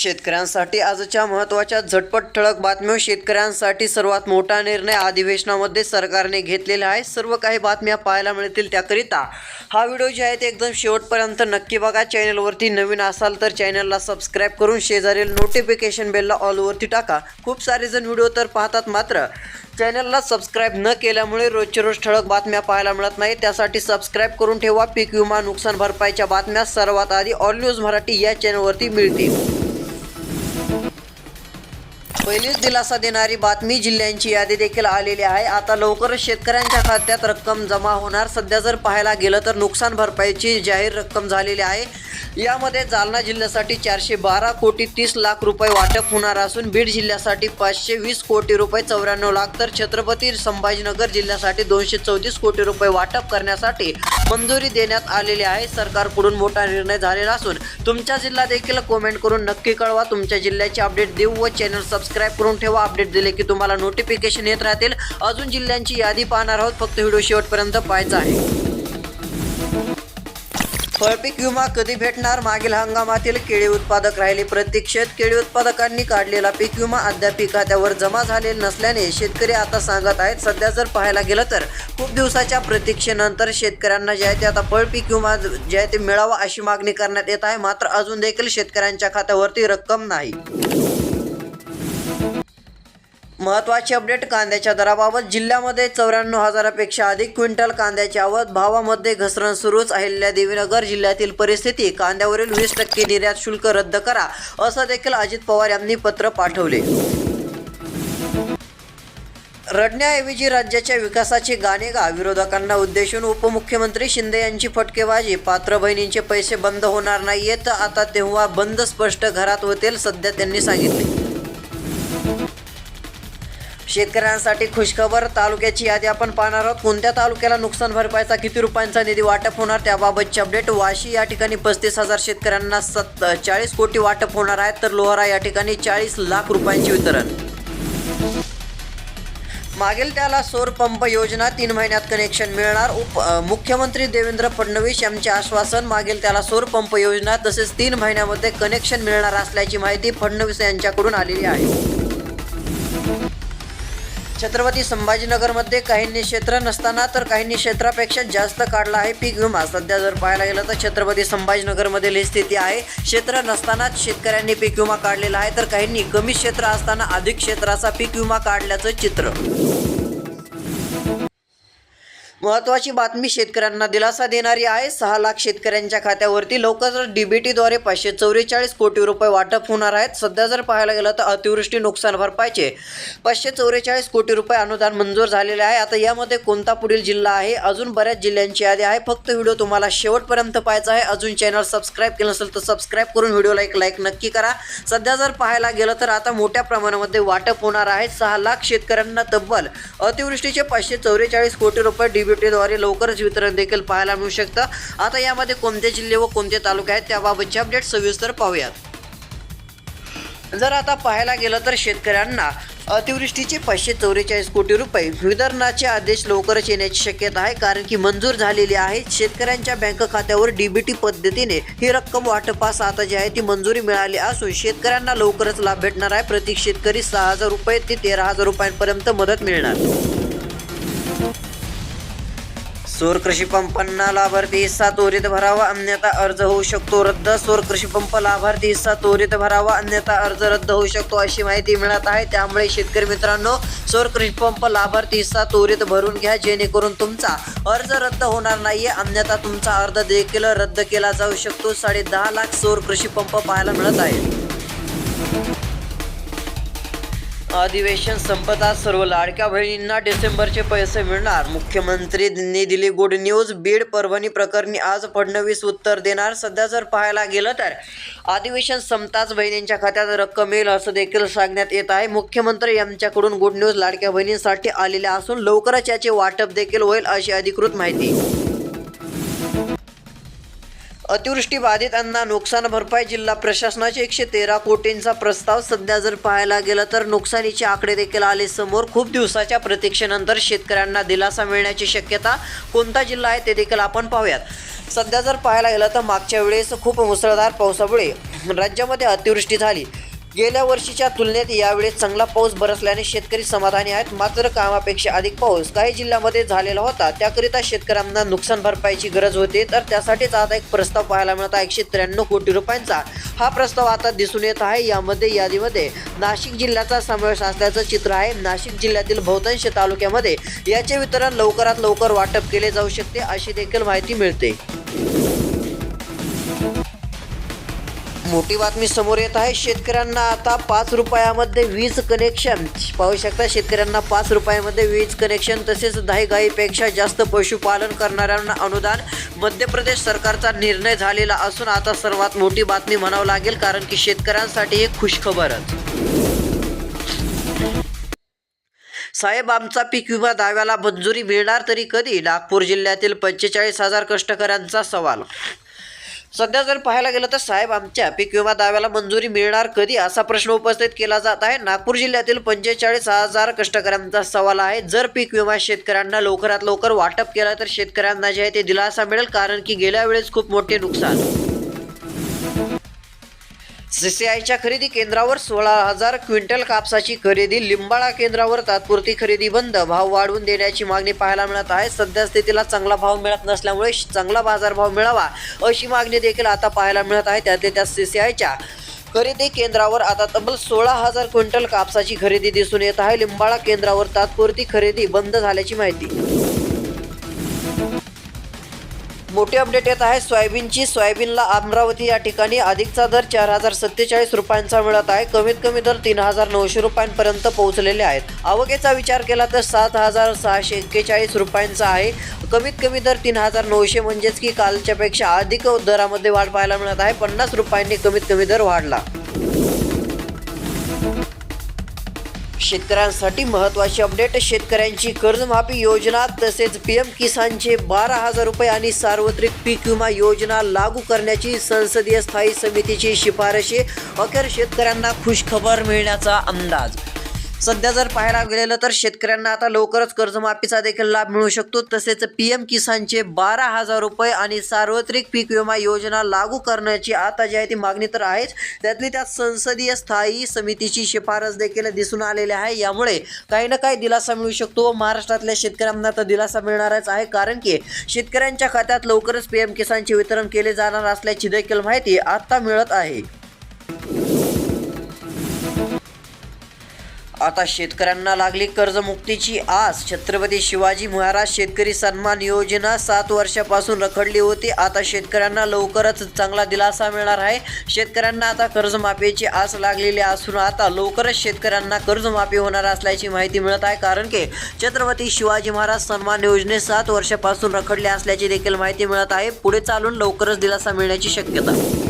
शेतकऱ्यांसाठी. आजच्या महत्त्वाच्या झटपट ठळक बातम्या शेतकऱ्यांसाठी सर्वात मोठा निर्णय अधिवेशनामध्ये सरकारने घेतलेला आहे. सर्व काही बातम्या पाहायला मिळतील त्याकरिता. हा व्हिडिओ जे आहे ते एकदम शेवटपर्यंत नक्की बघा. चॅनलवरती नवीन असाल तर चॅनलला सबस्क्राईब करून शेजारील नोटिफिकेशन बेलला ऑलवरती टाका. खूप सारे जण व्हिडिओ तर पाहतात मात्र चॅनलला सबस्क्राईब न केल्यामुळे रोजच्या रोज ठळक बातम्या पाहायला मिळत नाही. त्यासाठी सबस्क्राईब करून ठेवा. पीक विमा नुकसान भरपाईच्या बातम्या सर्वात आधी ऑल न्यूज मराठी या चॅनलवरती मिळतील. पहिलीच दिलासा देणारी बातमी जिल्ह्यांची यादी देखील आलेली आहे. आता लवकरच शेतकऱ्यांच्या खात्यात रक्कम जमा होणार. सध्या जर पाहायला गेलं तर नुकसान भरपाईची जाहीर रक्कम झालेली आहे. यामध्ये जालना जिल्ह्यासाठी चारशे बारा कोटी तीस लाख रुपये वाटप होणार असून बीड जिल्ह्यासाठी पाचशे वीस कोटी रुपये चौऱ्याण्णव लाख तर छत्रपती संभाजीनगर जिल्ह्यासाठी दोनशे चौतीस कोटी रुपये वाटप करण्यासाठी मंजुरी देण्यात आलेली आहे. सरकारकडून मोठा निर्णय झालेला असून तुमचा जिल्हा देखील कमेंट करून नक्की कळवा. तुमच्या जिल्ह्याचे अपडेट देऊ व चॅनल सबस्क्राईब करून ठेवा. अपडेट दिले की तुम्हाला नोटिफिकेशन येत राहतील. अजून जिल्ह्यांची यादी पाहणार आहोत. फक्त व्हिडिओ शेवटपर्यंत पाहायचा आहे. फळपीक विमा कधी भेटणार? मागील हंगामातील केळी उत्पादक राहिले प्रत्येक केळी उत्पादकांनी काढलेला पीक विमा अद्याप खात्यावर जमा झालेला नसल्याने शेतकरी आता सांगत आहेत सध्या जर पाहायला गेलं तर. खूप दिवसाच्या प्रतीक्षेनंतर शेतकऱ्यांना जे आहे ते आता फळपीक विमा जे आहे ते मिळावा अशी मागणी करण्यात येत आहे. मात्र अजून देखील शेतकऱ्यांच्या खात्यावरती रक्कम नाही. महत्त्वाचे अपडेट कांद्याच्या दराबाबत जिल्ह्यामध्ये चौऱ्याण्णव हजारापेक्षा अधिक क्विंटल कांद्याची आवक भावामध्ये घसरण सुरूच अहिल्यादेवीनगर जिल्ह्यातील परिस्थिती कांद्यावरील वीस टक्के निर्यात शुल्क रद्द करा असं देखील अजित पवार यांनी पत्र पाठवले. रडण्याऐवजी राज्याच्या विकासाची गाणे गा विरोधकांना उद्देशून उपमुख्यमंत्री शिंदे यांची फटकेबाजी पात्र बहिणींचे पैसे बंद होणार नाहीयेत आता तेव्हा बंद स्पष्ट घरात होतील सध्या त्यांनी सांगितले. शेतकऱ्यांसाठी खुशखबर तालुक्याची यादी आपण पाहणार आहोत. कोणत्या तालुक्याला नुकसान भरपाईचा किती रुपयांचा निधी वाटप होणार? त्याबाबतची अपडेट वाशी या ठिकाणी पस्तीस हजार शेतकऱ्यांना सत् चाळीस कोटी वाटप होणार आहे तर लोहारा या ठिकाणी चाळीस लाख रुपयांचे वितरण. मागील त्याला सौर पंप योजना तीन महिन्यात कनेक्शन मिळणार. उप मुख्यमंत्री देवेंद्र फडणवीस यांचे आश्वासन मागील त्याला सौर पंप योजना तसेच तीन महिन्यामध्ये कनेक्शन मिळणार असल्याची माहिती फडणवीस यांच्याकडून आलेली आहे. छत्रपती संभाजीनगरमध्ये काहींनी क्षेत्र नसताना तर काहींनी क्षेत्रापेक्षा जास्त काढला आहे पीक विमा. सध्या जर पाहायला गेलं तर छत्रपती संभाजीनगरमधील ही स्थिती आहे. क्षेत्र नसतानाच शेतकऱ्यांनी पीक विमा काढलेला आहे तर काहींनी कमी क्षेत्र असताना अधिक क्षेत्राचा पीक विमा काढल्याचं चित्र. महत्वाची बातमी शेतकऱ्यांना दिलासा देणारी आहे. सहा लाख शेतकऱ्यांच्या खात्यावरती लवकरच डीबीटीद्वारे पाचशे चौवेचाळीस कोटी रुपये वाटप होणार आहेत. सध्या जर पाहायला गेलं तर अतिवृष्टी नुकसान भरपाईचे पाचशे चौवेचाळीस कोटी रुपये अनुदान मंजूर झालेले आहे. आता यामध्ये कोणता पुढील जिल्हा आहे? अजून बऱ्याच जिल्ह्यांची यादी आहे. फक्त व्हिडिओ तुम्हाला शेवटपर्यंत पाहायचा आहे. अजून चॅनल सबस्क्राईब केलं नसेल तर सबस्क्राईब करून व्हिडिओला एक लाईक नक्की करा. सध्या जर पाहायला गेलं तर आता मोठ्या प्रमाणामध्ये वाटप होणार आहे. सहा लाख शेतकऱ्यांना तब्बल अतिवृष्टीचे पाचशे चौवेचाळीस कोटी रुपये डीबीटीद्वारे लवकरच वितरण देखील पाहायला मिळू शकतं. आता यामध्ये कोणते जिल्हे व कोणते तालुके आहेत त्याबाबतचे अपडेट सविस्तर पाहूयात. जर आता पाहायला गेलं तर शेतकऱ्यांना अतिवृष्टीचे पाचशे चौवेचाळीस कोटी रुपये वितरणाचे आदेश लवकरच येण्याची शक्यता आहे कारण की मंजूर झालेली आहे. शेतकऱ्यांच्या बँक खात्यावर डीबीटी पद्धतीने ही रक्कम वाटपास आता जी आहे ती मंजुरी मिळाली असून शेतकऱ्यांना लवकरच लाभ भेटणार आहे. प्रत्येक शेतकरी सहा हजार रुपये ते तेरा हजार रुपयांपर्यंत मदत मिळणार. सौर कृषी पंपांना लाभार्थी हिस्सा त्वरित भरावा अन्यथा अर्ज होऊ शकतो. रद्द सौर कृषी पंप लाभार्थी हिस्सा त्वरित भरावा अन्यथा अर्ज रद्द होऊ शकतो अशी माहिती मिळत आहे. त्यामुळे शेतकरी मित्रांनो सौर कृषी पंप लाभार्थी हिस्सा त्वरित भरून घ्या जेणेकरून तुमचा अर्ज रद्द होणार नाही अन्यथा तुमचा अर्ज देखील रद्द केला जाऊ शकतो. साडे दहा लाख सौर कृषी पंप पाहायला मिळत आहे अधिवेशन संपतात सर्व लाडक्या बहिणींना डिसेंबरचे पैसे मिळणार. मुख्यमंत्रींनी दिली गुड न्यूज. बीड परभणी प्रकरणी आज फडणवीस उत्तर देणार. सध्या जर पाहायला गेलं तर अधिवेशन संपताच बहिणींच्या खात्यात रक्कम येईल असं देखील सांगण्यात येत आहे. मुख्यमंत्री यांच्याकडून गुड न्यूज लाडक्या बहिणींसाठी आलेल्या असून लवकरच याचे वाटप देखील होईल अशी अधिकृत माहिती. अतिवृष्टी बाधितांना नुकसान भरपाई जिल्हा प्रशासनाचे एकशे तेरा कोटींचा प्रस्ताव सध्या जर पाहायला गेला तर नुकसानीचे आकडे देखील आले समोर. खूप दिवसाच्या प्रतीक्षेनंतर शेतकऱ्यांना दिलासा मिळण्याची शक्यता कोणता जिल्हा आहे ते देखील आपण पाहूयात. सध्या जर पाहायला गेलं तर मागच्या वेळेस खूप मुसळधार पावसामुळे राज्यामध्ये अतिवृष्टी झाली. गेल्या वर्षीच्या तुलनेत यावेळेस चांगला पाऊस बरसल्याने शेतकरी समाधानी आहेत. मात्र कामापेक्षा अधिक पाऊस काही जिल्ह्यामध्ये झालेला होता. त्याकरिता शेतकऱ्यांना नुकसान भरपाईची गरज होती. तर त्यासाठीच आता एक प्रस्ताव पाहायला मिळत आहे. एकशे त्र्याण्णव कोटी रुपयांचा हा प्रस्ताव आता दिसून येत आहे. यामध्ये यादीमध्ये नाशिक जिल्ह्याचा समावेश असल्याचं चित्र आहे. नाशिक जिल्ह्यातील बहुतांश तालुक्यामध्ये याचे वितरण लवकरात लवकर वाटप केले जाऊ शकते अशी देखील माहिती मिळते. मोठी बातमी समोर येत आहे. शेतकऱ्यांना आता पाच रुपयामध्ये वीज कनेक्शन पाहू शकता शेतकऱ्यांना पाच रुपयामध्ये वीज कनेक्शन तसेच दहा गाईपेक्षा जास्त पशुपालन करणाऱ्यांना अनुदान. मध्य प्रदेश सरकारचा निर्णय झालेला असून आता सर्वात मोठी बातमी म्हणावं लागेल कारण की शेतकऱ्यांसाठी ही खुशखबरच. साहेब आमचा पीक विमा दाव्याला मंजुरी मिळणार तरी कधी? नागपूर जिल्ह्यातील पंचेचाळीस हजार कष्टकऱ्यांचा सवाल. सध्या जर पाहायला गेलं तर साहेब आमच्या पीक विमा दाव्याला मंजुरी मिळणार कधी असा प्रश्न उपस्थित केला जात आहे. नागपूर जिल्ह्यातील पंचेचाळीस हजार कष्टकऱ्यांचा सवाल आहे. जर पीक विमा शेतकऱ्यांना लवकरात लवकर वाटप केला तर शेतकऱ्यांना जे आहे ते दिलासा मिळेल कारण की गेल्या वेळेस खूप मोठे नुकसान. सीसीआयच्या खरेदी केंद्रावर सोळा हजार क्विंटल कापसाची खरेदी लिंबाळा केंद्रावर तात्पुरती खरेदी बंद. भाव वाढवून देण्याची मागणी पाहायला मिळत आहे. सध्या स्थितीला चांगला भाव मिळत नसल्यामुळे चांगला बाजारभाव मिळावा अशी मागणी देखील आता पाहायला मिळत आहे. त्यातल्या त्या सीसीआयच्या खरेदी केंद्रावर आता तब्बल सोळा हजार क्विंटल कापसाची खरेदी दिसून येत आहे. लिंबाळा केंद्रावर तात्पुरती खरेदी बंद झाल्याची माहिती मोठी अपडेट येत आहे. सोयाबीनची सोयाबीनला अमरावती या ठिकाणी अधिकचा दर चार हजार सत्तेचाळीस रुपयांचा मिळत आहे. कमीत कमी दर तीन हजार नऊशे रुपयांपर्यंत पोहोचलेले आहेत. आवकेचा विचार केला तर सात हजार सहाशे एक्केचाळीस रुपयांचा आहे. कमीत कमी दर तीन हजार नऊशे म्हणजेच की कालच्यापेक्षा अधिक दरामध्ये वाढ पाहायला मिळत आहे. पन्नास रुपयांनी कमीत कमी दर वाढला. शेतकऱ्यांसाठी महत्त्वाची अपडेट. शेतकऱ्यांची कर्जमाफी योजना तसेच पी एम किसानचे बारा हजार रुपये आणि सार्वत्रिक पीक विमा योजना लागू करण्याची संसदीय स्थायी समितीची शिफारशी. अखेर शेतकऱ्यांना खुशखबर मिळण्याचा अंदाज. सध्या जर पाहायला गेलेलं तर शेतकऱ्यांना आता लवकरच कर्जमाफीचा देखील लाभ मिळू शकतो. तसेच पी एम किसानचे बारा हजार रुपये आणि सार्वत्रिक पीक विमा योजना लागू करण्याची आता जी आहे ती मागणी तर आहेच. त्यातली त्यात संसदीय स्थायी समितीची शिफारस देखील दिसून आलेली आहे. यामुळे काही ना काही दिलासा मिळू शकतो. महाराष्ट्रातल्या शेतकऱ्यांना तर दिलासा मिळणारच आहे. कारण की शेतकऱ्यांच्या खात्यात लवकरच पी एम किसानचे वितरण केले जाणार असल्याची देखील माहिती आता मिळत आहे. आता शेतकऱ्यांना लागली कर्जमुक्तीची आस. छत्रपती शिवाजी महाराज शेतकरी सन्मान योजना सात वर्षापासून रखडली होती. आता शेतकऱ्यांना लवकरच चांगला दिलासा मिळणार आहे. शेतकऱ्यांना आता कर्जमाफीची आस लागलेली असून आता लवकरच शेतकऱ्यांना कर्जमाफी होणार असल्याची माहिती मिळत आहे. कारण की छत्रपती शिवाजी महाराज सन्मान योजने सात वर्षापासून रखडले असल्याची देखील माहिती मिळत आहे. पुढे चालून लवकरच दिलासा मिळण्याची शक्यता.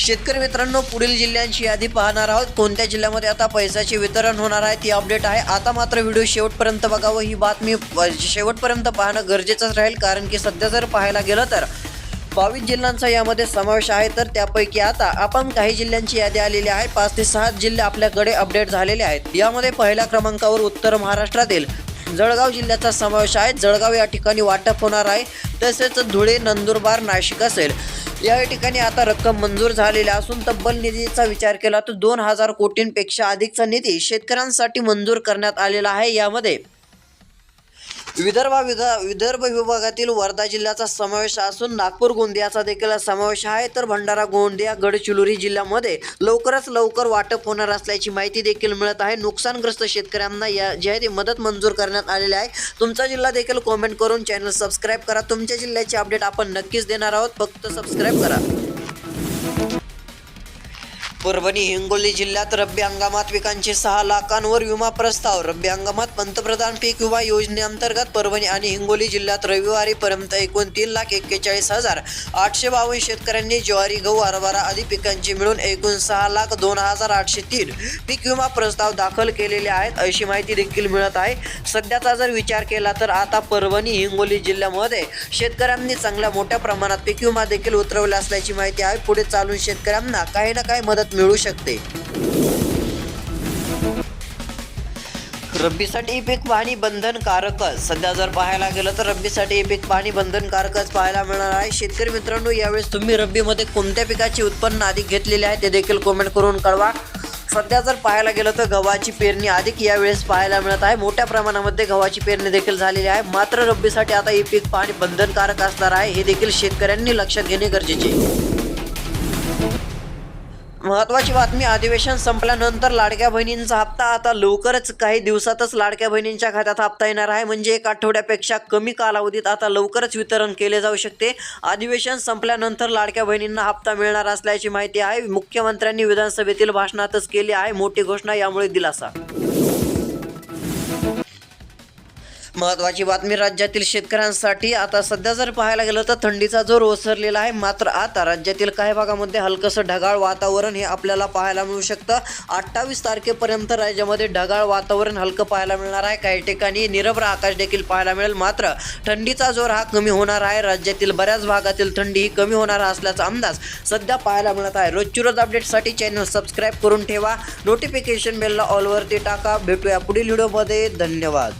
शेतकरी मित्रांनो पुढील जिल्ह्यांची यादी पाहणार आहोत. कोणत्या जिल्ह्यामध्ये आता पैशाचे वितरण होणार आहे ती अपडेट आहे. आता मात्र व्हिडिओ शेवटपर्यंत बघावं ही बातमी शेवटपर्यंत पाहणं गरजेचंच राहील कारण की सध्या जर पाहायला गेलं तर बावीस जिल्ह्यांचा यामध्ये समावेश आहे. तर त्यापैकी आता आपण काही जिल्ह्यांची यादी आलेली आहे. पाच ते सहा जिल्हे आपल्याकडे अपडेट झालेले आहेत. यामध्ये पहिल्या क्रमांकावर उत्तर महाराष्ट्रातील जळगाव जिल्ह्याचा समावेश आहे. जळगाव या ठिकाणी वाटप होणार आहे. तसेच धुळे नंदुरबार नाशिक असेल. या ठिकाणी आता रक्कम मंजूर झालेली असून तब्बल निधीचा विचार केला तर दोन हजार कोटींपेक्षा अधिकचा निधी शेतकऱ्यांसाठी मंजूर करण्यात आलेला आहे. यामध्ये विदर्भ विधा विदर्भ विभागातील वर्धा जिल्ह्याचा समावेश असून नागपूर गोंदियाचा देखील समावेश आहे. तर भंडारा गोंदिया गडचिरोली जिल्ह्यामध्ये लवकरच लवकर वाटप होणार असल्याची माहिती देखील मिळत आहे. नुकसानग्रस्त शेतकऱ्यांना या जी आहे ती मदत मंजूर करण्यात आलेली आहे. तुमचा जिल्हा देखील कॉमेंट करून चॅनल सबस्क्राईब करा. तुमच्या जिल्ह्याचे अपडेट आपण नक्कीच देणार आहोत. फक्त सबस्क्राईब करा. परभणी हिंगोली जिल्ह्यात रब्बी हंगामात पिकांचे सहा लाखांवर विमा प्रस्ताव. रब्बी हंगामात पंतप्रधान पीक विमा योजनेअंतर्गत परभणी आणि हिंगोली जिल्ह्यात रविवारीपर्यंत एकूण तीन लाख एक्केचाळीस हजार आठशे बावन्न शेतकऱ्यांनी ज्वारी गहू हरभरा आदी पिकांची मिळून एकूण सहा लाख दोन हजार आठशे तीन पीक विमा प्रस्ताव दाखल केलेले आहेत. अशी माहिती देखील मिळत आहे. सध्याचा जर विचार केला तर आता परभणी हिंगोली जिल्ह्यामध्ये शेतकऱ्यांनी चांगल्या मोठ्या प्रमाणात पीक विमा देखील उतरवला असल्याची माहिती आहे. पुढे चालून शेतकऱ्यांना काही ना काही मदत मिळू शकते. रब्बीसाठी पीक पाहणी बंधनकारकच सध्या जर पाहायला गेलं तर रब्बीसाठी पीक पाहणी बंधनकारकच पाहायला मिळणार आहे. शेतकरी मित्रांनो यावेळेस तुम्ही रब्बीमध्ये कोणत्या पिकाचे उत्पन्न अधिक घेतलेले आहे ते देखील कमेंट करून कळवा. सध्या जर पाहायला गेलं तर गव्हाची पेरणी अधिक यावेळेस पाहायला मिळत आहे. मोठ्या प्रमाणामध्ये गव्हाची पेरणी देखील झालेली आहे. मात्र रब्बीसाठी आता ही पीक पाहणी बंधनकारक असणार आहे. हे देखील शेतकऱ्यांनी लक्षात घेणे गरजेचे महत्त्वाची महत्वाची बातमी अधिवेशन संपल्यानंतर लाडक्या बहिणींचा हप्ता. आता लवकरच काही दिवसातच लाडक्या बहिणींच्या खात्यात हप्ता येणार आहे. म्हणजे एक आठवड्यापेक्षा कमी कालावधीत आता लवकरच वितरण केले जाऊ शकते. अधिवेशन संपल्यानंतर लाडक्या बहिणींना हप्ता मिळणार असल्याची माहिती आहे. मुख्यमंत्र्यांनी विधानसभेतील भाषणातच केली आहे. मोठी घोषणा यामुळे दिलासा. महत्वाची बातमी राज्यातील शेतकऱ्यांसाठी आता सध्या जर पाहायला गेलं तर थंडीचा जोर ओसरलेला आहे. मात्र आता राज्यातील काही भागामध्ये हलकंसं ढगाळ वातावरण हे आपल्याला पाहायला मिळू शकतं. अठ्ठावीस तारखेपर्यंत राज्यामध्ये ढगाळ वातावरण हलकं पाहायला मिळणार आहे. काही ठिकाणी निरभ्र आकाश देखील पाहायला मिळेल. मात्र थंडीचा जोर हा कमी होणार आहे. राज्यातील बऱ्याच भागातील थंडी ही कमी होणार असल्याचा अंदाज सध्या पाहायला मिळत आहे. रोजची रोज अपडेटसाठी चॅनल सबस्क्राईब करून ठेवा. नोटिफिकेशन बेलला ऑलवरती टाका. भेटूया पुढील व्हिडिओमध्ये. धन्यवाद.